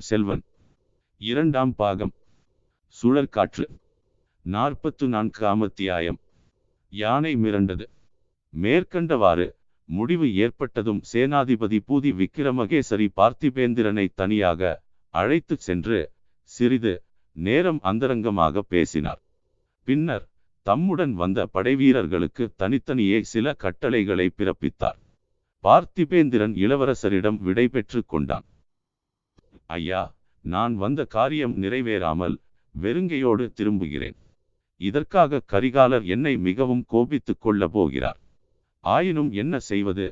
பொன்னியின் செல்வன். இரண்டாம் பாகம். சுழற்காற்று. நாற்பத்து நான்காம் அத்தியாயம். யானை மிரண்டது. மேற்கண்டவாறு முடிவு ஏற்பட்டதும் சேனாதிபதி பூதி விக்கிரமகேசரி பார்த்திபேந்திரனை தனியாக அழைத்துச் சென்று சிறிது நேரம் அந்தரங்கமாக பேசினார். பின்னர் தம்முடன் வந்த படைவீரர்களுக்கு தனித்தனியே சில கட்டளைகளை பிறப்பித்தார். பார்த்திபேந்திரன் இளவரசரிடம் விடை பெற்று கொண்டான். ஐயா நான் வந்த காரியம் நிறைவேறாமல் வெறுங்கையோடு திரும்புகிறேன். இதற்காக கரிகாலர் என்னை மிகவும் கோபித்துக் கொள்ள போகிறார். ஆயினும் என்ன செய்வது?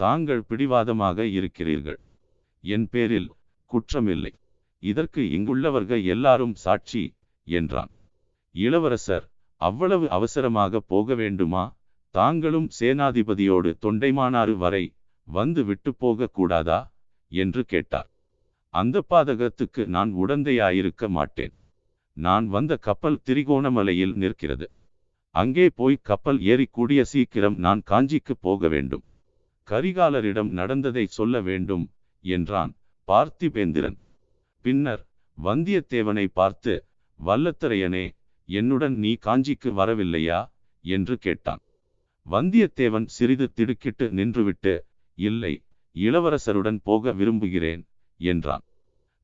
தாங்கள் பிடிவாதமாக இருக்கிறீர்கள். என் பேரில் குற்றமில்லை. இதற்கு இங்குள்ளவர்கள் எல்லாரும் சாட்சி என்றான். இளவரசர் அவ்வளவு அவசரமாக போக வேண்டுமா? தாங்களும் சேனாதிபதியோடு தொண்டைமானாறு வரை வந்து விட்டு போக கூடாதா? என்று கேட்டார். அந்த பாதகத்துக்கு நான் உடந்தையாயிருக்க மாட்டேன். நான் வந்த கப்பல் திரிகோணமலையில் நிற்கிறது. அங்கே போய் கப்பல் ஏறி கூடிய சீக்கிரம் நான் காஞ்சிக்கு போக வேண்டும். கரிகாலரிடம் நடந்ததை சொல்ல வேண்டும் என்றான் பார்த்திபேந்திரன். பின்னர் வந்தியத்தேவனை பார்த்து வல்லத்தரையனே என்னுடன் நீ காஞ்சிக்கு வரவில்லையா? என்று கேட்டான். வந்தியத்தேவன் சிறிது திடுக்கிட்டு நின்றுவிட்டு இல்லை இளவரசருடன் போக விரும்புகிறேன். என்றான்.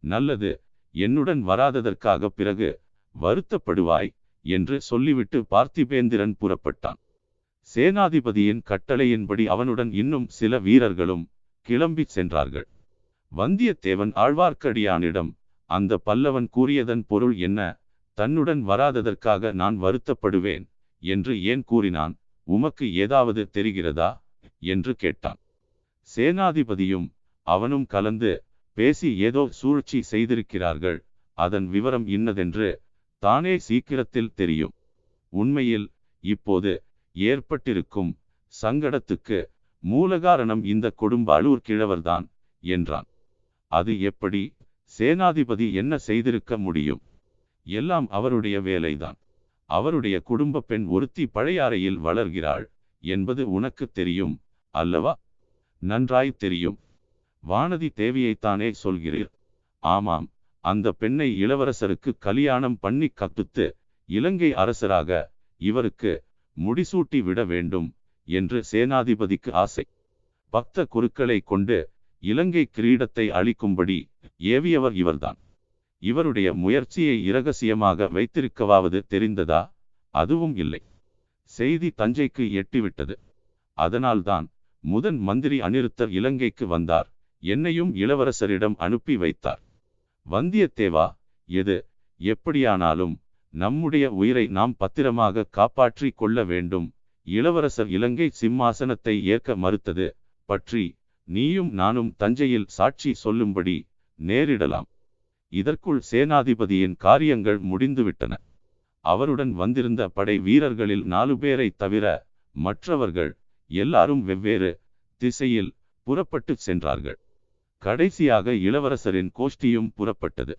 நல்லது என்னுடன் வராததற்காக பிறகு வருத்தப்படுவாய் என்று சொல்லிவிட்டு பார்த்திபேந்திரன் புறப்பட்டான். சேனாதிபதியின் கட்டளையின்படி அவனுடன் இன்னும் சில வீரர்களும் கிளம்பி சென்றார்கள். வந்தியத்தேவன் ஆழ்வார்க்கடியானிடம் அந்த பல்லவன் கூறியதன் பொருள் என்ன? தன்னுடன் வராததற்காக நான் வருத்தப்படுவேன் என்று ஏன் கூறினான்? உமக்கு ஏதாவது தெரிகிறதா? என்று கேட்டான். சேனாதிபதியும் அவனும் கலந்து பேசி ஏதோ சூழ்ச்சி செய்திருக்கிறார்கள். அதன் விவரம் இன்னதென்று தானே சீக்கிரத்தில் தெரியும். உண்மையில் இப்போது ஏற்பட்டிருக்கும் சங்கடத்துக்கு மூலகாரணம் இந்த கொடும்பாளூர் கிழவர்தான் என்றான். அது எப்படி? சேனாதிபதி என்ன செய்திருக்க முடியும்? எல்லாம் அவருடைய வேலைதான். அவருடைய குடும்ப பெண் ஒருத்தி பழையாறையில் வளர்கிறாள் என்பது உனக்கு தெரியும் அல்லவா? நன்றாய் தெரியும். வானதி தேவியைத்தானே சொல்கிறீர். ஆமாம் அந்த பெண்ணை இளவரசருக்கு கல்யாணம் பண்ணி கத்துத்து இலங்கை அரசராக இவருக்கு முடிசூட்டி விட வேண்டும் என்று சேனாதிபதிக்கு ஆசை. பக்த குருக்களை கொண்டு இலங்கை கிரீடத்தை அளிக்கும்படி ஏவியவர் இவர்தான். இவருடைய முயற்சியை இரகசியமாக வைத்திருக்கவாவது தெரிந்ததா? அதுவும் இல்லை. செய்தி தஞ்சைக்கு எட்டிவிட்டது. அதனால்தான் முதன் மந்திரி அனிருத்தர் இலங்கைக்கு வந்தார். என்னையும் இளவரசரிடம் அனுப்பி வைத்தார். வந்தியத்தேவா எது எப்படியானாலும் நம்முடைய உயிரை நாம் பத்திரமாக காப்பாற்றி கொள்ள வேண்டும். இளவரசர் இலங்கை சிம்மாசனத்தை ஏற்க மறுத்தது பற்றி நீயும் நானும் தஞ்சையில் சாட்சி சொல்லும்படி நேரிடலாம். இதற்குள் சேனாதிபதியின் காரியங்கள் முடிந்துவிட்டன. அவருடன் வந்திருந்த படை வீரர்களில் நாலு பேரை தவிர மற்றவர்கள் எல்லாரும் வெவ்வேறு திசையில் புறப்பட்டு சென்றார்கள். கடைசியாக இளவரசரின் கோஷ்டியும் புறப்பட்டது.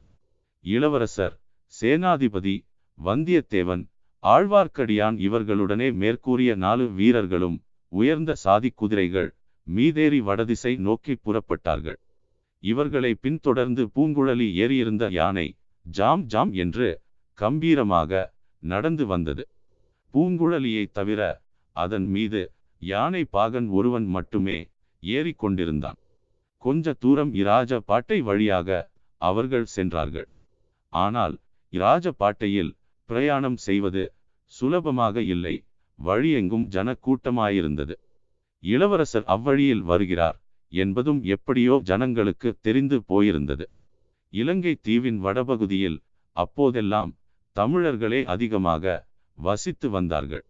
இளவரசர் சேனாதிபதி வந்தியத்தேவன் ஆழ்வார்க்கடியான் இவர்களுடனே மேற்கூறிய நாலு வீரர்களும் உயர்ந்த சாதி குதிரைகள் மீதேறி வடதிசை நோக்கி புறப்பட்டார்கள். இவர்களை பின்தொடர்ந்து பூங்குழலி ஏறியிருந்த யானை ஜாம் ஜாம் என்று கம்பீரமாக நடந்து வந்தது. பூங்குழலியை தவிர அதன் மீது யானை பாகன் ஒருவன் மட்டுமே ஏறிக்கொண்டிருந்தான். கொஞ்ச தூரம் இராஜ பாட்டை வழியாக அவர்கள் சென்றார்கள். ஆனால் இராஜ பாட்டையில் பிரயாணம் செய்வது சுலபமாக இல்லை. வழியெங்கும் ஜனக்கூட்டமாயிருந்தது. இளவரசர் அவ்வழியில் வருகிறார் என்பதும் எப்படியோ ஜனங்களுக்கு தெரிந்து போயிருந்தது. இலங்கை தீவின் வடபகுதியில் அப்போதெல்லாம் தமிழர்களே அதிகமாக வசித்து வந்தார்கள்.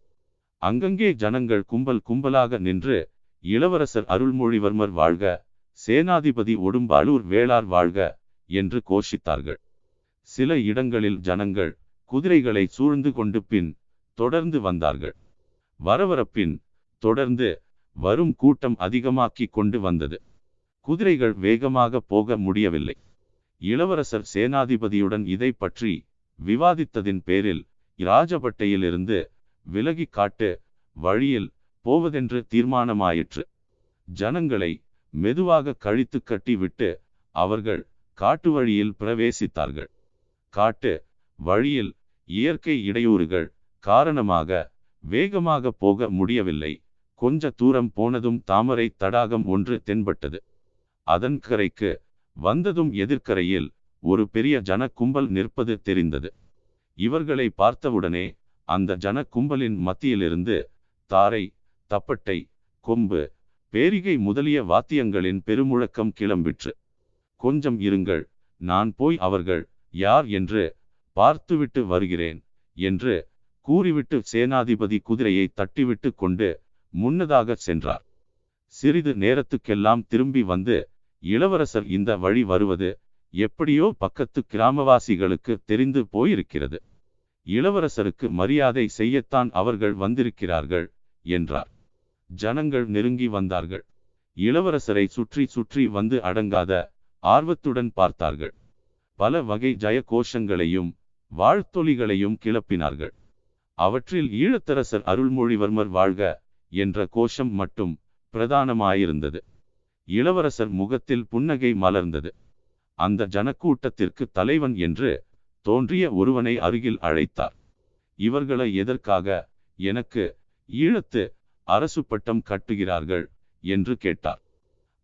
அங்கங்கே ஜனங்கள் கும்பல் கும்பலாக நின்று இளவரசர் அருள்மொழிவர்மர் வாழ்க சேனாதிபதி ஒடும்பாளூர் வேளார் வாழ்க என்று கோஷித்தார்கள். சில இடங்களில் ஜனங்கள் குதிரைகளை சூழ்ந்து கொண்டு பின் தொடர்ந்து வந்தார்கள். வரவரப்பின் தொடர்ந்து வரும் கூட்டம் அதிகமாக்கி கொண்டு வந்தது. குதிரைகள் வேகமாக போக முடியவில்லை. இளவரசர் சேனாதிபதியுடன் இதை பற்றி விவாதித்ததின் பேரில் இராஜபட்டையிலிருந்து விலகி காட்டு வழியில் போவதென்று தீர்மானமாயிற்று. ஜனங்களை மெதுவாக கழித்து கட்டிவிட்டு அவர்கள் காட்டு வழியில் பிரவேசித்தார்கள். காட்டு வழியில் இயற்கை இடையூறுகள் காரணமாக வேகமாக போக முடியவில்லை. கொஞ்ச தூரம் போனதும் தாமரை தடாகம் ஒன்று தென்பட்டது. அதன் கரைக்கு வந்ததும் எதிர்க்கரையில் ஒரு பெரிய ஜன கும்பல் நிற்பது தெரிந்தது. இவர்களை பார்த்தவுடனே அந்த ஜன கும்பலின் மத்தியிலிருந்து தாரை தப்பட்டை கொம்பு பேரிகை முதலிய வாத்தியங்களின் பெருமுழக்கம் கிளம்பிற்று. கொஞ்சம் இருங்கள் நான் போய் அவர்கள் யார் என்று பார்த்துவிட்டு வருகிறேன் என்று கூறிவிட்டு சேனாதிபதி குதிரையை தட்டிவிட்டு கொண்டு முன்னதாக சென்றார். சிறிது நேரத்துக்கெல்லாம் திரும்பி வந்து இளவரசர் இந்த வழி வருவது எப்படியோ பக்கத்து கிராமவாசிகளுக்கு தெரிந்து போயிருக்கிறது. இளவரசருக்கு மரியாதை செய்யத்தான் அவர்கள் வந்திருக்கிறார்கள் என்றார். ஜனங்கள் நெருங்கி வந்தார்கள். இளவரசரை சுற்றி சுற்றி வந்து அடங்காத ஆர்வத்துடன் பார்த்தார்கள். பல வகை ஜய கோஷங்களையும் வாழ்த்தொலிகளையும் கிளப்பினார்கள். அவற்றில் ஈழத்தரசர் அருள்மொழிவர்மர் வாழ்க என்ற கோஷம் மட்டும் பிரதானமாயிருந்தது. இளவரசர் முகத்தில் புன்னகை மலர்ந்தது. அந்த ஜனக்கூட்டத்திற்கு தலைவன் என்று தோன்றிய ஒருவனை அருகில் அழைத்தார். இவர்களை எதற்காக எனக்கு ஈழத்து அரசு பட்டம் கட்டுகிறார்கள் என்று கேட்டார்.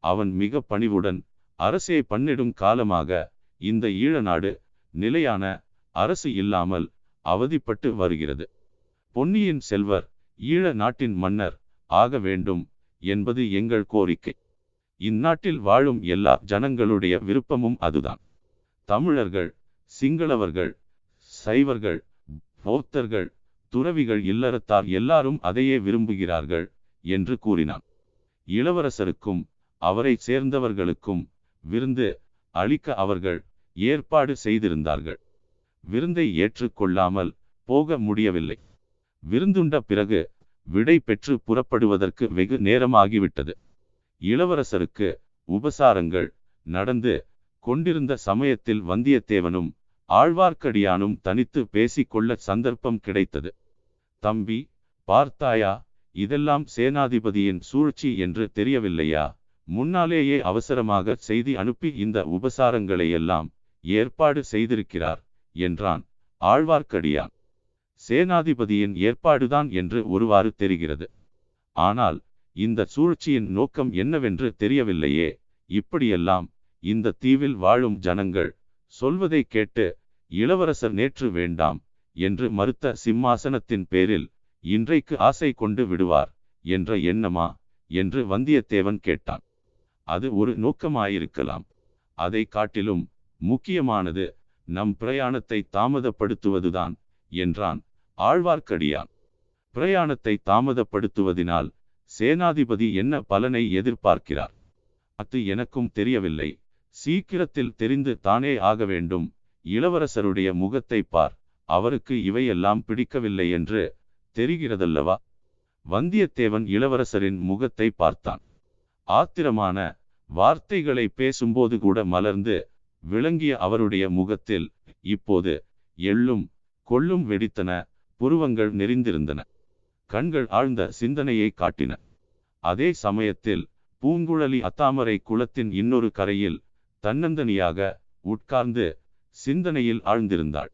அவன் மிக பணிவுடன் அரசே பன்னிடும் காலமாக இந்த ஈழ நாடு நிலையான அரசு இல்லாமல் அவதிப்பட்டு வருகிறது. பொன்னியின் செல்வர் ஈழ நாட்டின் மன்னர் ஆக வேண்டும் என்பது எங்கள் கோரிக்கை. இந்நாட்டில் வாழும் எல்லா ஜனங்களுடைய விருப்பமும் அதுதான். தமிழர்கள் சிங்களவர்கள் சைவர்கள் பௌத்தர்கள் துறவிகள் இல்லறத்தார் எல்லாரும் அதையே விரும்புகிறார்கள் என்று கூறினான். இளவரசருக்கும் அவரை சேர்ந்தவர்களுக்கும் விருந்து அளிக்க அவர்கள் ஏற்பாடு செய்திருந்தார்கள். விருந்தை ஏற்றுக்கொள்ளாமல் போக முடியவில்லை. விருந்துண்ட பிறகு விடை பெற்று புறப்படுவதற்கு வெகு நேரமாகிவிட்டது. இளவரசருக்கு உபசாரங்கள் நடந்து கொண்டிருந்த சமயத்தில் வந்தியத்தேவனும் ஆழ்வார்க்கடியானும் தனித்து பேசிக்கொள்ள சந்தர்ப்பம் கிடைத்தது. தம்பி பார்த்தாயா இதெல்லாம் சேனாதிபதியின் சூழ்ச்சி என்று தெரியவில்லையா? முன்னாலேயே அவசரமாக செய்தி அனுப்பி இந்த உபசாரங்களையெல்லாம் ஏற்பாடு செய்திருக்கிறார் என்றான் ஆழ்வார்க்கடியான். சேனாதிபதியின் ஏற்பாடுதான் என்று ஒருவாறு தெரிகிறது. ஆனால் இந்த சூழ்ச்சியின் நோக்கம் என்னவென்று தெரியவில்லையே. இப்படியெல்லாம் இந்த தீவில் வாழும் ஜனங்கள் சொல்வதை கேட்டு இளவரசர் நேற்று வேண்டாம் என்று மறுத்த சிம்மாசனத்தின் பேரில் இன்றைக்கு ஆசை கொண்டு விடுவார் என்ற எண்ணமா என்று வந்தியத்தேவன் கேட்டான். அது ஒரு நோக்கமாயிருக்கலாம். அதை காட்டிலும் முக்கியமானது நம் பிரயாணத்தை தாமதப்படுத்துவதுதான் என்றான் ஆழ்வார்க்கடியான். பிரயாணத்தை தாமதப்படுத்துவதினால் சேனாதிபதி என்ன பலனை எதிர்பார்க்கிறார்? அது எனக்கும் தெரியவில்லை. சீக்கிரத்தில் தெரிந்து தானே ஆக வேண்டும். இளவரசருடைய முகத்தை பார். அவருக்கு இவையெல்லாம் பிடிக்கவில்லை என்று தெரிகிறதல்லவா? வந்தியத்தேவன் இளவரசரின் முகத்தை பார்த்தான். ஆத்திரமான வார்த்தைகளை பேசும்போது கூட மலர்ந்து விளங்கிய அவருடைய முகத்தில் இப்போது எள்ளும் கொள்ளும் வெடித்தன புருவங்கள் நெறிந்திருந்தன கண்கள் ஆழ்ந்த சிந்தனையை காட்டின. அதே சமயத்தில் பூங்குழலி அத்தாமரை குளத்தின் இன்னொரு கரையில் தன்னந்தனியாக உட்கார்ந்து சிந்தனையில் ஆழ்ந்திருந்தாள்.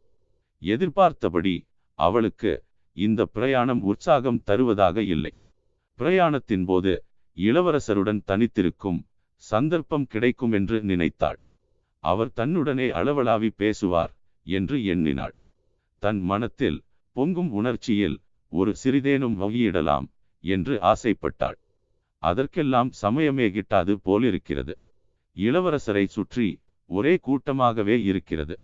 எதிர்பார்த்தபடி அவளுக்கு இந்த பிரயாணம் உற்சாகம் தருவதாக இல்லை. பிரயாணத்தின் போது இளவரசருடன் தனித்திருக்கும் சந்தர்ப்பம் கிடைக்கும் என்று நினைத்தாள். அவர் தன்னுடனே அளவலாவி பேசுவார் என்று எண்ணினாள். தன் மனத்தில் பொங்கும் உணர்ச்சியில் ஒரு சிறிதேனும் வகியிடலாம் என்று ஆசைப்பட்டாள். அதற்கெல்லாம் சமயமே கிட்டாது போலிருக்கிறது. இளவரசரை சுற்றி ஒரே கூட்டமாகவே இருக்கிறது.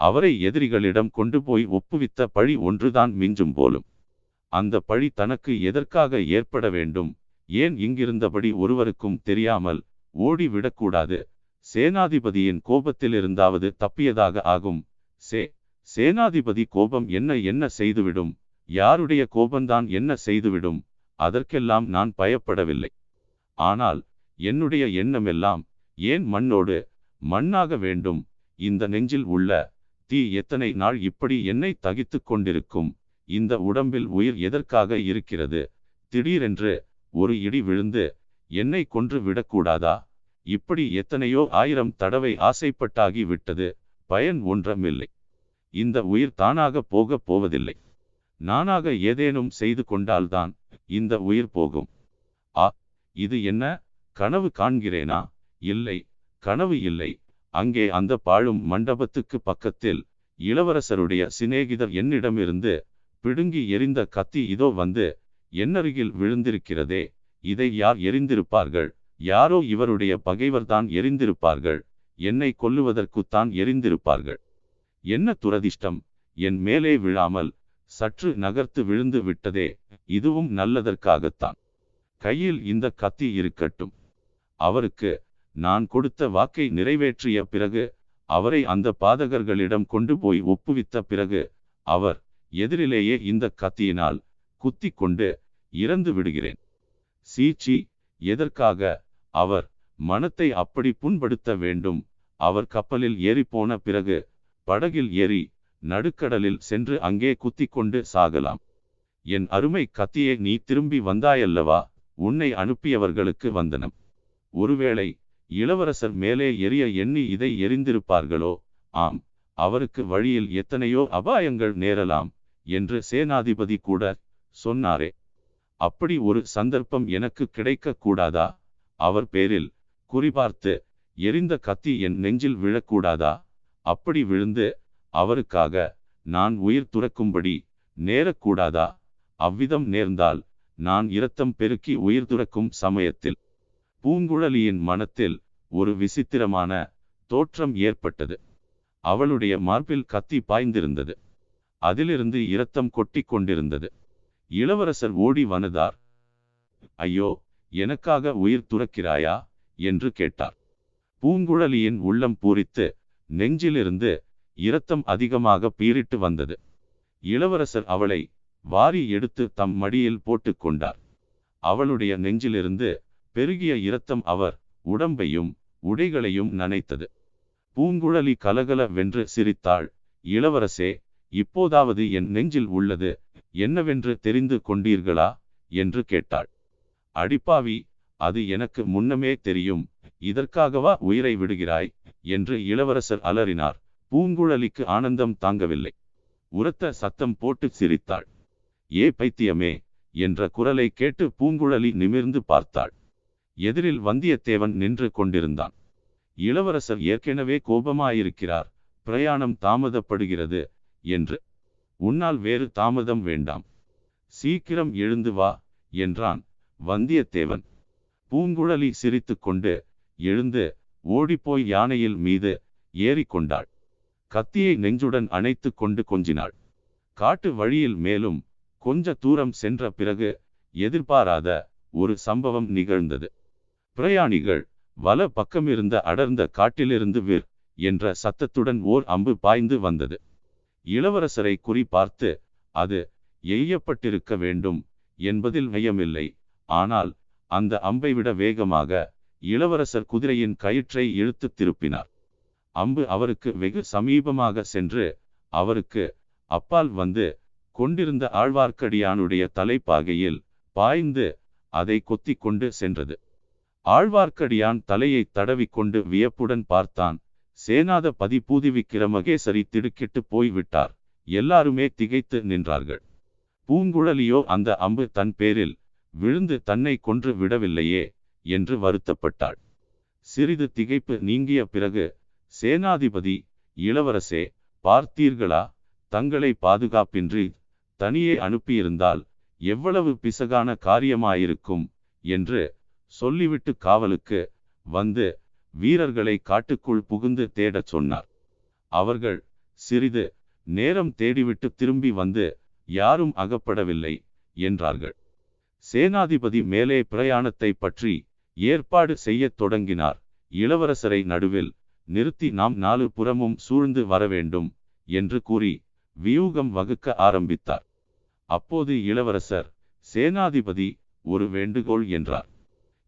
அவரை எதிரிகளிடம் கொண்டு போய் ஒப்புவித்த பழி ஒன்றுதான் மிஞ்சும் போலும். அந்த பழி தனக்கு எதற்காக ஏற்பட வேண்டும் ஏன் இங்கிருந்தபடி ஒருவருக்கும் தெரியாமல் ஓடிவிடக்கூடாது? சேனாதிபதியின் கோபத்திலிருந்தாவது தப்பியதாக ஆகும். சே சேனாதிபதி கோபம் என்ன என்ன செய்துவிடும்? யாருடைய கோபந்தான் என்ன செய்துவிடும்? அதற்கெல்லாம் நான் பயப்படவில்லை. ஆனால் என்னுடைய எண்ணமெல்லாம் ஏன் மண்ணோடு மண்ணாக வேண்டும்? இந்த நெஞ்சில் உள்ள தீ எத்தனை நாள் இப்படி என்னை தகித்து கொண்டிருக்கும்? இந்த உடம்பில் உயிர் எதற்காக இருக்கிறது? திடீரென்று ஒரு இடி விழுந்து என்னை கொன்று விடக்கூடாதா? இப்படி எத்தனையோ ஆயிரம் தடவை ஆசைப்பட்டாகி விட்டது. பயன் ஒன்றமில்லை. இந்த உயிர் தானாக போகப் போவதில்லை. நானாக ஏதேனும் செய்து கொண்டால்தான் இந்த உயிர் போகும். ஆ இது என்ன கனவு காண்கிறேனா? இல்லை கனவு இல்லை. அங்கே அந்த பாழும் மண்டபத்துக்கு பக்கத்தில் இளவரசருடைய சிநேகிதர் என்னிடமிருந்து பிடுங்கி எரிந்த கத்தி இதோ வந்து என்னருகில் விழுந்திருக்கிறதே இதை யார் எரிந்திருப்பார்கள்? யாரோ இவருடைய பகைவர்தான் எரிந்திருப்பார்கள்? என்னை கொல்லுவதற்குத்தான் எரிந்திருப்பார்கள்? என்ன துரதிஷ்டம் என் மேலே விழாமல் சற்று நகர்த்து விழுந்து விட்டதே இதுவும் நல்லதற்காகத்தான். கையில் இந்த கத்தி இருக்கட்டும். அவருக்கு நான் கொடுத்த வாக்கை நிறைவேற்றிய பிறகு அவரை அந்த பாதகர்களிடம் கொண்டு போய் ஒப்புவித்த பிறகு அவர் எதிரிலேயே இந்த கத்தியினால் குத்தி கொண்டு இறந்து விடுகிறேன். சீச்சி எதற்காக அவர் மனத்தை அப்படி புண்படுத்த வேண்டும்? அவர் கப்பலில் ஏறி போன பிறகு படகில் ஏறி நடுக்கடலில் சென்று அங்கே குத்தி கொண்டு சாகலாம். என் அருமை கத்தியே நீ திரும்பி வந்தாயல்லவா? உன்னை அனுப்பியவர்களுக்கு வந்தனம். ஒருவேளை இளவரசர் மேலே எரிய எண்ணி இதை எரிந்திருப்பார்களோ? ஆம் அவருக்கு வழியில் எத்தனையோ அபாயங்கள் நேரலாம் என்று சேனாதிபதி கூட சொன்னாரே. அப்படி ஒரு சந்தர்ப்பம் எனக்கு கிடைக்க கூடாதா? அவர் பேரில் குறிபார்த்து எரிந்த கத்தி என் நெஞ்சில் விழக்கூடாதா? அப்படி விழுந்து அவருக்காக நான் உயிர் துறக்கும்படி நேரக்கூடாதா? அவ்விதம் நேர்ந்தால் நான் இரத்தம் பெருக்கி உயிர் துறக்கும் சமயத்தில் பூங்குழலியின் மனத்தில் ஒரு விசித்திரமான தோற்றம் ஏற்பட்டது. அவளுடைய மார்பில் கத்தி பாய்ந்திருந்தது. அதிலிருந்து இரத்தம் கொட்டி கொண்டிருந்தது. இளவரசர் ஓடி வனதார் ஐயோ எனக்காக உயிர் துறக்கிறாயா? என்று கேட்டார். பூங்குழலியின் உள்ளம் பூரித்து நெஞ்சிலிருந்து இரத்தம் அதிகமாக பீரிட்டு வந்தது. இளவரசர் அவளை வாரி எடுத்து தம் மடியில் போட்டு கொண்டார். அவளுடைய நெஞ்சிலிருந்து பெருகிய இரத்தம் அவர் உடம்பையும் உடைகளையும் நனைத்தது. பூங்குழலி கலகல வென்று சிரித்தாள். இளவரசே இப்போதாவது என் நெஞ்சில் உள்ளது என்னவென்று தெரிந்து கொண்டீர்களா? என்று கேட்டாள். அடிப்பாவி அது எனக்கு முன்னமே தெரியும் இதற்காகவா உயிரை விடுகிறாய்? என்று இளவரசர் அலறினார். பூங்குழலிக்கு ஆனந்தம் தாங்கவில்லை. உரத்த சத்தம் போட்டு சிரித்தாள். ஏ பைத்தியமே என்ற குரலை கேட்டு பூங்குழலி நிமிர்ந்து பார்த்தாள். எதிரில் வந்தியத்தேவன் நின்று கொண்டிருந்தான். இளவரசர் ஏற்கனவே கோபமாயிருக்கிறார். பிரயாணம் தாமதப்படுகிறது என்று. உன்னால் வேறு தாமதம் வேண்டாம். சீக்கிரம் எழுந்து வா என்றான் வந்தியத்தேவன். பூங்குழலி சிரித்துக்கொண்டு எழுந்து ஓடிப்போய் யானையில் மீது ஏறிக்கொண்டாள். கத்தியை நெஞ்சுடன் அணைத்து கொண்டு கொஞ்சினாள். காட்டு வழியில் மேலும் கொஞ்ச தூரம் சென்ற பிறகு எதிர்பாராத ஒரு சம்பவம் நிகழ்ந்தது. பிரயாணிகள் வல பக்கமிருந்த அடர்ந்த காட்டிலிருந்து விர் என்ற சத்தத்துடன் ஓர் அம்பு பாய்ந்து வந்தது. இளவரசரை குறி பார்த்து அது எய்யப்பட்டிருக்க வேண்டும் என்பதில் மையமில்லை ஆனால் அந்த அம்பை விட வேகமாக இளவரசர் குதிரையின் கயிற்றை இழுத்து திருப்பினார். அம்பு அவருக்கு வெகு சமீபமாக சென்று அவருக்கு அப்பால் வந்து கொண்டிருந்த ஆழ்வார்க்கடியானுடைய தலைப்பாகையில் பாய்ந்து அதை கொத்தி கொண்டு சென்றது. ஆழ்வார்க்கடியான் தலையை தடவிக்கொண்டு வியப்புடன் பார்த்தான். சேனாத பதி பூதி விக்கிரமகேசரி திடுக்கிட்டு போய்விட்டார். எல்லாருமே திகைத்து நின்றார்கள். பூங்குழலியோ அந்த அம்பு தன் பேரில் விழுந்து தன்னை கொன்று விடவில்லையே என்று வருத்தப்பட்டாள். சிறிது திகைப்பு நீங்கிய பிறகு சேனாதிபதி இளவரசே பார்த்தீர்களா? தங்களை பாதுகாப்பின்றி தனியே அனுப்பியிருந்தால் எவ்வளவு பிசகான காரியமாயிருக்கும்? என்று சொல்லிவிட்டு காவலுக்கு வந்து வீரர்களை காட்டுக்குள் புகுந்து தேடச் சொன்னார். அவர்கள் சிறிது நேரம் தேடிவிட்டு திரும்பி வந்து யாரும் அகப்படவில்லை என்றார்கள். சேனாதிபதி மேலே பிரயாணத்தை பற்றி ஏற்பாடு செய்யத் தொடங்கினார். இளவரசரை நடுவில் நிறுத்தி நாம் நாலு புறமும் சூழ்ந்து வரவேண்டும் என்று கூறி வியூகம் வகுக்க ஆரம்பித்தார். அப்போது இளவரசர் சேனாதிபதி ஒரு வேண்டுகோள் என்றார்.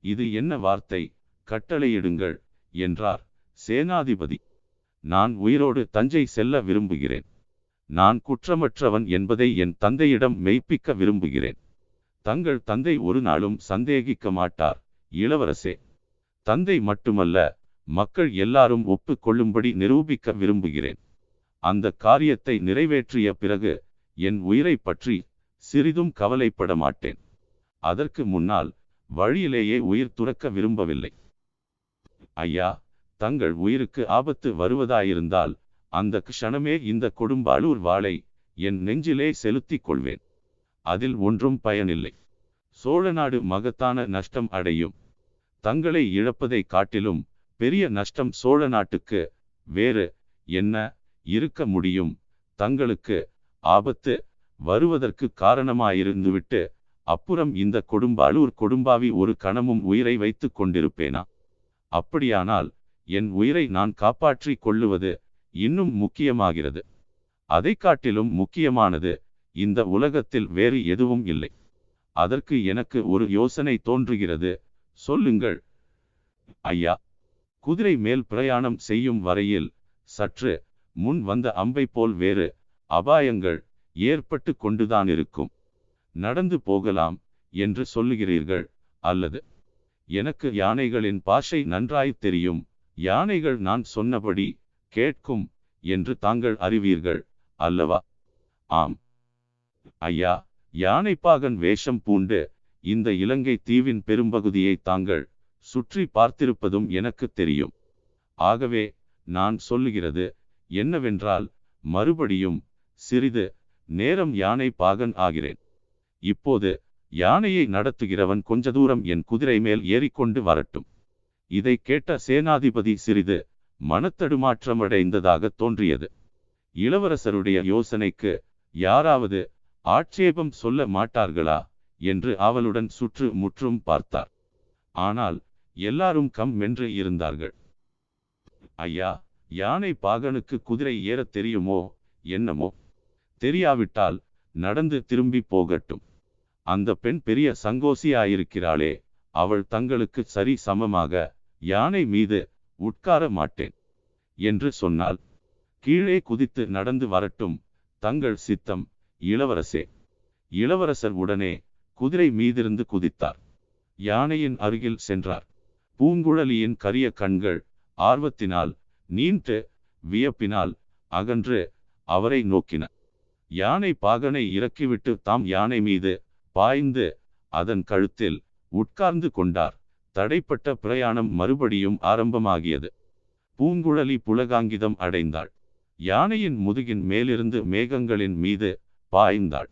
இது என்ன வார்த்தை? கட்டளையிடுங்கள் என்றார் சேனாதிபதி. நான் உயிரோடு தஞ்சை செல்ல விரும்புகிறேன். நான் குற்றமற்றவன் என்பதை என் தந்தையிடம் மெய்ப்பிக்க விரும்புகிறேன். தங்கள் தந்தை ஒரு நாளும் சந்தேகிக்க மாட்டார் இளவரசே. தந்தை மட்டுமல்ல மக்கள் எல்லாரும் ஒப்புக்கொள்ளும்படி நிரூபிக்க விரும்புகிறேன். அந்த காரியத்தை நிறைவேற்றிய பிறகு என் உயிரை பற்றி சிறிதும் கவலைப்பட மாட்டேன் அதற்கு முன்னால் வழியிலேயே உயிர் துறக்க விரும்பவில்லை. ஐயா தங்கள் உயிருக்கு ஆபத்து வருவதாயிருந்தால் அந்த க்ஷணமே இந்த கொடும்பாளூர் வாளை என் நெஞ்சிலே செலுத்திக் கொள்வேன். அதில் ஒன்றும் பயனில்லை. சோழநாடு மகத்தான நஷ்டம் அடையும். தங்களை இழப்பதை காட்டிலும் பெரிய நஷ்டம் சோழ நாட்டுக்கு வேறு என்ன இருக்க முடியும்? தங்களுக்கு ஆபத்து வருவதற்கு காரணமாயிருந்துவிட்டு அப்புறம் இந்த கொடும்பாளூர் கொடும்பாவி ஒரு கணமும் உயிரை வைத்துக் கொண்டிருப்பேனா? அப்படியானால் என் உயிரை நான் காப்பாற்றிக் கொள்ளுவது இன்னும் முக்கியமாகிறது. அதை காட்டிலும் முக்கியமானது இந்த உலகத்தில் வேறு எதுவும் இல்லை. அதற்கு எனக்கு ஒரு யோசனை தோன்றுகிறது. சொல்லுங்கள். ஐயா குதிரை மேல் பிரயாணம் செய்யும் வரையில் சற்று முன் வந்த அம்பை போல் வேறு அபாயங்கள் ஏற்பட்டு கொண்டுதான் இருக்கும். நடந்து போகலாம் என்று சொல்லுகிறீர்கள். அல்லது எனக்கு யானைகளின் பாஷை நன்றாய் தெரியும் யானைகள் நான் சொன்னபடி கேட்கும் என்று தாங்கள் அறிவீர்கள் அல்லவா? ஆம். ஐயா யானைப்பாகன் வேஷம் பூண்டு இந்த இலங்கை தீவின் பெரும்பகுதியை தாங்கள் சுற்றி பார்த்திருப்பதும் எனக்கு தெரியும். ஆகவே நான் சொல்லுகிறது என்னவென்றால் மறுபடியும் சிறிது நேரம் யானை பாகன் ஆகிறேன். இப்போது யானையை நடத்துகிறவன் கொஞ்ச தூரம் என் குதிரை மேல் ஏறிக்கொண்டு வரட்டும். இதை கேட்ட சேனாதிபதி சிறிது மனத்தடுமாற்றமடைந்ததாக தோன்றியது. இளவரசருடைய யோசனைக்கு யாராவது ஆட்சேபம் சொல்ல மாட்டார்களா என்று அவளுடன் சுற்று முற்றும் பார்த்தார். ஆனால் எல்லாரும் கம் மென்று இருந்தார்கள். ஐயா யானை பாகனுக்கு குதிரை ஏறத் தெரியுமோ என்னமோ? தெரியாவிட்டால் நடந்து திரும்பி போகட்டும். அந்த பெண் பெரிய சங்கோசியாயிருக்கிறாளே அவள் தங்களுக்கு சரி சமமாக யானை மீது உட்கார மாட்டேன் என்று சொன்னால் கீழே குதித்து நடந்து வரட்டும் தங்கள் சித்தம் இளவரசே. இளவரசர் உடனே குதிரை மீதிருந்து குதித்தார். யானையின் அருகில் சென்றார். பூங்குழலியின் கரிய கண்கள் ஆர்வத்தினால் நீண்டு வியப்பினால் அகன்று அவரை நோக்கின. யானை பாகனை இறக்கிவிட்டு தாம் யானை மீது பாய்ந்து அதன் கழுத்தில் உட்கார்ந்து கொண்டார். தடைப்பட்ட பிரயாணம் மறுபடியும் ஆரம்பமாகியது. பூங்குழலி புலகாங்கிதம் அடைந்தாள். யானையின் முதுகின் மேலிருந்து மேகங்களின் மீது பாய்ந்தாள்.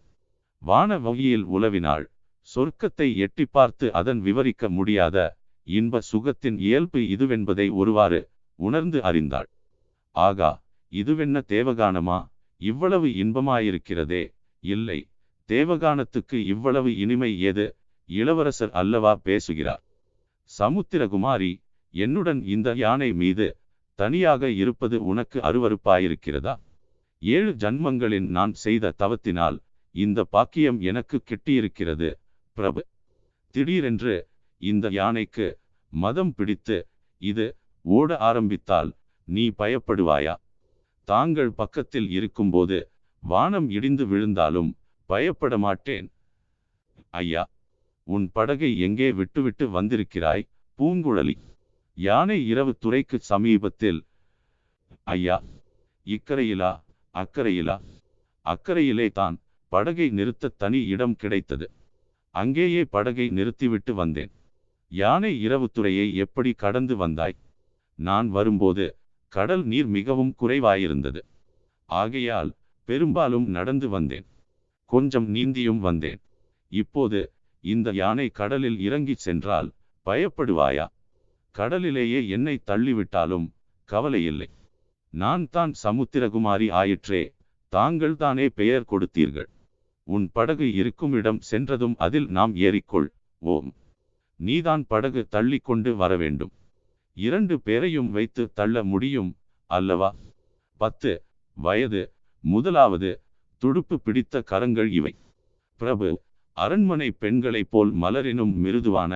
வான வகையில் உலவினாள். சொர்க்கத்தை எட்டி பார்த்து அதன் விவரிக்க முடியாத இன்ப சுகத்தின் இயல்பு இதுவென்பதை ஒருவாறு உணர்ந்து அறிந்தாள். ஆகா இதுவென்ன தேவகானமா? இவ்வளவு இன்பமாயிருக்கிறதே. இல்லை தேவகானத்துக்கு இவ்வளவு இனிமை ஏது? இளவரசர் அல்லவா பேசுகிறார். சமுத்திரகுமாரி என்னுடன் இந்த யானை மீது தனியாக இருப்பது உனக்கு அருவருப்பாயிருக்கிறதா? ஏழு ஜன்மங்களின் நான் செய்த தவத்தினால் இந்த பாக்கியம் எனக்கு கிட்டியிருக்கிறது பிரபு. திடீரென்று இந்த யானைக்கு மதம் பிடித்து இது ஓட ஆரம்பித்தால் நீ பயப்படுவாயா? தாங்கள் பக்கத்தில் இருக்கும்போது வானம் இடிந்து விழுந்தாலும் பயப்பட மாட்டேன் ஐயா உன் படகை எங்கே விட்டுவிட்டு வந்திருக்கிறாய்? பூங்குழலி யானை இரவு துறைக்கு சமீபத்தில். ஐயா இக்கரையிலா? அக்கறையிலா அக்கறையிலே தான் படகை நிறுத்த தனி இடம் கிடைத்தது. அங்கேயே படகை நிறுத்திவிட்டு வந்தேன். யானை இரவு துறையை எப்படி கடந்து வந்தாய்? நான் வரும்போது கடல் நீர் மிகவும் குறைவாயிருந்தது. ஆகையால் பெரும்பாலும் நடந்து வந்தேன். கொஞ்சம் நீந்தியும் வந்தேன். இப்போது இந்த யானை கடலில் இறங்கிச் சென்றால் பயப்படுவாயா? கடலிலேயே என்னை தள்ளிவிட்டாலும் கவலையில்லை நான் தான் சமுத்திரகுமாரி ஆயிற்றே தாங்கள் தானே பெயர் கொடுத்தீர்கள். உன் படகு இருக்கும் இடம் சென்றதும் அதில் நாம் ஏறிக்கொள் ஓம். நீதான் படகு தள்ளி கொண்டு வர வேண்டும். இரண்டு பேரையும் வைத்து தள்ள முடியும் அல்லவா? பத்து. வயது. முதலாவது. துடுப்பு பிடித்த கரங்கள் இவை. பிரபு அரண்மனை பெண்களைப் போல் மலரினும் மிருதுவான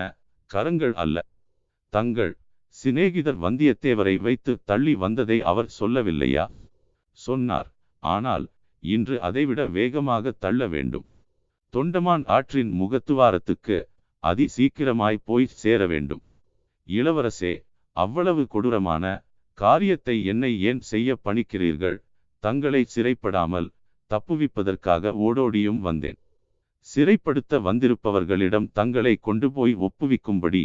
கரங்கள் அல்ல. தங்கள் சிநேகிதர் வந்தியத்தேவரை வைத்து தள்ளி வந்ததை அவர் சொல்லவில்லையா? சொன்னார் ஆனால் இன்று அதைவிட வேகமாக தள்ள வேண்டும். தொண்டமான் ஆற்றின் முகத்துவாரத்துக்கு அதி சீக்கிரமாய் போய் சேர வேண்டும். இளவரசே அவ்வளவு கொடூரமான காரியத்தை என்னை ஏன் செய்ய பணிக்கிறீர்கள்? தங்களை சிறைப்படாமல் தப்புவிப்பதற்காக ஓடோடியும் வந்தேன். சிறைப்படுத்த வந்திருப்பவர்களிடம் தங்களை கொண்டு போய் ஒப்புவிக்கும்படி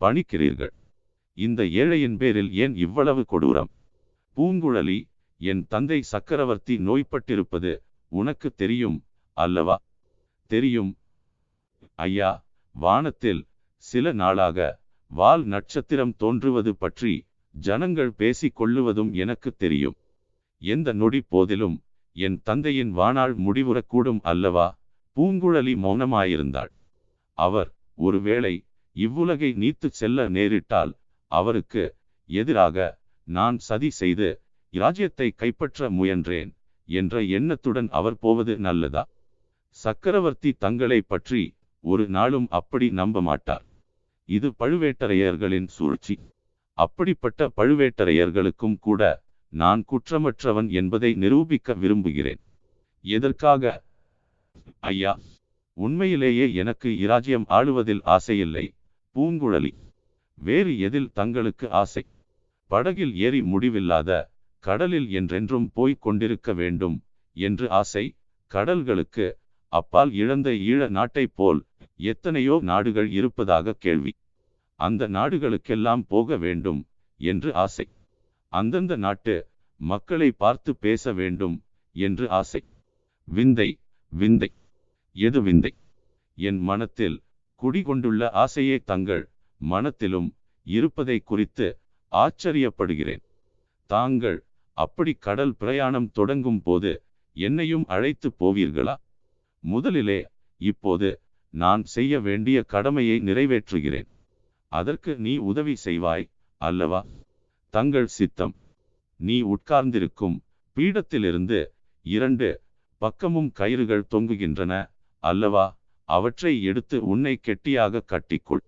பணிக்கிறீர்கள். இந்த ஏழையின் பேரில் ஏன் இவ்வளவு கொடூரம்? பூங்குழலி என் தந்தை சக்கரவர்த்தி நோய்பட்டிருப்பது உனக்கு தெரியும் அல்லவா? தெரியும். ஐயா வானத்தில் சில நாளாக வால் நட்சத்திரம் தோன்றுவது பற்றி ஜனங்கள் பேசிக் கொள்ளுவதும் எனக்கு தெரியும். எந்த நொடி போதிலும் என் தந்தையின் வாணாள் முடிவுறக்கூடும் அல்லவா? பூங்குழலி மௌனமாயிருந்தாள். அவர் ஒருவேளை இவ்வுலகை நீத்துச் செல்ல நேரிட்டால் அவருக்கு எதிராக நான் சதி செய்து இராஜ்யத்தை கைப்பற்ற முயன்றேன் என்ற எண்ணத்துடன் அவர் போவது நல்லதா? சக்கரவர்த்தி தங்களை பற்றி ஒரு நாளும் அப்படி நம்ப மாட்டார். இது பழுவேட்டரையர்களின் சூழ்ச்சி. அப்படிப்பட்ட பழுவேட்டரையர்களுக்கும் கூட நான் குற்றமற்றவன் என்பதை நிரூபிக்க விரும்புகிறேன். எதற்காக? ஐயா உண்மையிலேயே எனக்கு இராஜ்யம் ஆளுவதில் ஆசையில்லை. பூங்குழலி வேறு எதில் தங்களுக்கு ஆசை? படகில் ஏறி முடிவில்லாத கடலில் என்றென்றும் போய்க் கொண்டிருக்க வேண்டும் என்று ஆசை. கடல்களுக்கு அப்பால் இழந்த ஈழ நாட்டைப் போல் எத்தனையோ நாடுகள் இருப்பதாக கேள்வி. அந்த நாடுகளுக்கெல்லாம் போக வேண்டும் என்று ஆசை. அந்தந்த நாட்டு மக்களை பார்த்து பேச வேண்டும் என்று ஆசை. விந்தை விந்தை. எது விந்தை? என் மனத்தில் குடிகொண்டுள்ள ஆசையே தங்கள் மனத்திலும் இருப்பதை குறித்து ஆச்சரியப்படுகிறேன். தாங்கள் அப்படி கடல் பிரயாணம் தொடங்கும் போது என்னையும் அழைத்து போவீர்களா? முதலிலே இப்போது நான் செய்ய வேண்டிய கடமையை நிறைவேற்றுகிறேன். அதற்கு நீ உதவி செய்வாய் அல்லவா? தங்கள் சித்தம். நீ உட்கார்ந்திருக்கும் பீடத்திலிருந்து இரண்டு பக்கமும் கயிறுகள் தொங்குகின்றன அல்லவா? அவற்றை எடுத்து உன்னை கெட்டியாக கட்டிக்கொள்.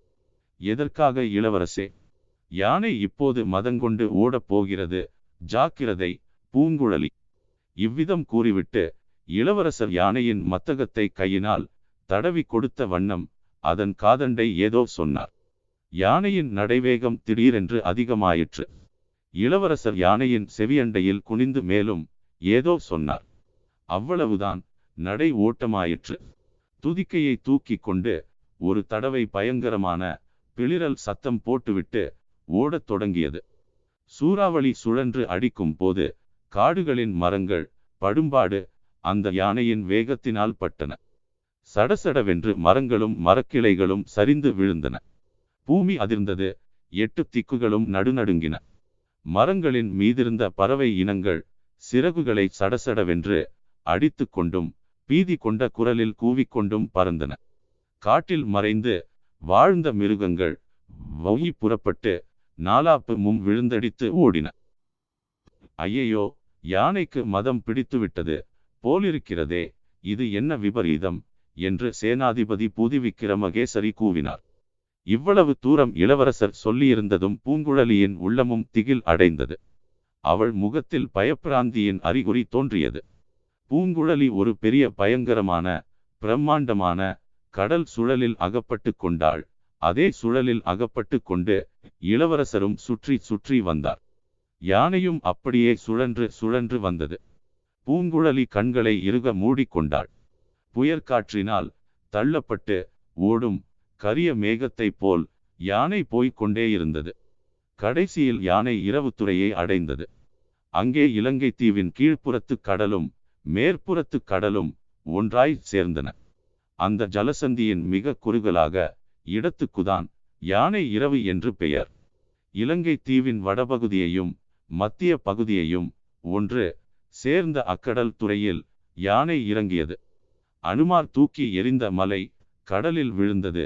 எதற்காக இளவரசே? யானை இப்போது மதங்கொண்டு ஓடப் போகிறது. ஜாக்கிரதை பூங்குழலி. இவ்விதம் கூறிவிட்டு இளவரசர் யானையின் மத்தகத்தை கையினால் தடவி கொடுத்த வண்ணம் அதன் காதண்டை ஏதோ சொன்னார். யானையின் நடைவேகம் திடீரென்று அதிகமாயிற்று. இளவரசர் யானையின் செவியண்டையில் குனிந்து மேலும் ஏதோ சொன்னார். அவ்வளவுதான் நடை ஓட்டமாயிற்று. துதிக்கையை தூக்கி கொண்டு ஒரு தடவை பயங்கரமான பிளிரல் சத்தம் போட்டுவிட்டு ஓடத் தொடங்கியது. சூறாவளி சுழன்று அடிக்கும் போது காடுகளின் மரங்கள் படும்பாடு அந்த யானையின் வேகத்தினால் பட்டன. சடசடவென்று மரங்களும் மரக்கிளைகளும் சரிந்து விழுந்தன. பூமி அதிர்ந்தது எட்டு திக்குகளும் நடுநடுங்கின. மரங்களின் மீதிருந்த பறவை இனங்கள் சிறகுகளை சடசடவென்று அடித்து கொண்டும் பீதி கொண்ட குரலில் கூவிக்கொண்டும் பறந்தன. காட்டில் மறைந்து வாழ்ந்த மிருகங்கள் வௌகி புறப்பட்டு நாலாப்பு மும் விழுந்தடித்து ஓடின. ஐயையோ யானைக்கு மதம் பிடித்துவிட்டது போலிருக்கிறதே இது என்ன விபரீதம்? என்று சேனாதிபதி பூதிவிக்கிரமகேசரி கூவினார். இவ்வளவு தூரம் இளவரசர் சொல்லியிருந்ததும் பூங்குழலியின் உள்ளமும் திகில் அடைந்தது. அவள் முகத்தில் பயப்பிராந்தியின் அறிகுறி தோன்றியது. பூங்குழலி ஒரு பெரிய பயங்கரமான பிரம்மாண்டமான கடல் சுழலில் அகப்பட்டு கொண்டாள். அதே சுழலில் அகப்பட்டு கொண்டு இளவரசரும் சுற்றி சுற்றி வந்தார். யானையும் அப்படியே சுழன்று சுழன்று வந்தது. பூங்குழலி கண்களை இறுக மூடிக்கொண்டாள். புயற்காற்றினால் தள்ளப்பட்டு ஓடும் கரிய மேகத்தைப் போல் யானை போய்க் கொண்டே இருந்தது. கடைசியில் யானை இரவு துறையை அடைந்தது. அங்கே இலங்கை தீவின் கீழ்ப்புறத்து கடலும் மேற்புறத்து கடலும் ஒன்றாய் சேர்ந்தன. அந்த ஜலசந்தியின் மிக குறுகலாக இடத்துக்குதான் யானை இரவு என்று பெயர். இலங்கை தீவின் வடபகுதியையும் மத்திய பகுதியையும் ஒன்று சேர்ந்த அக்கடல் துறையில் யானை இறங்கியது. அனுமார் தூக்கி எறிந்த மலை கடலில் விழுந்தது.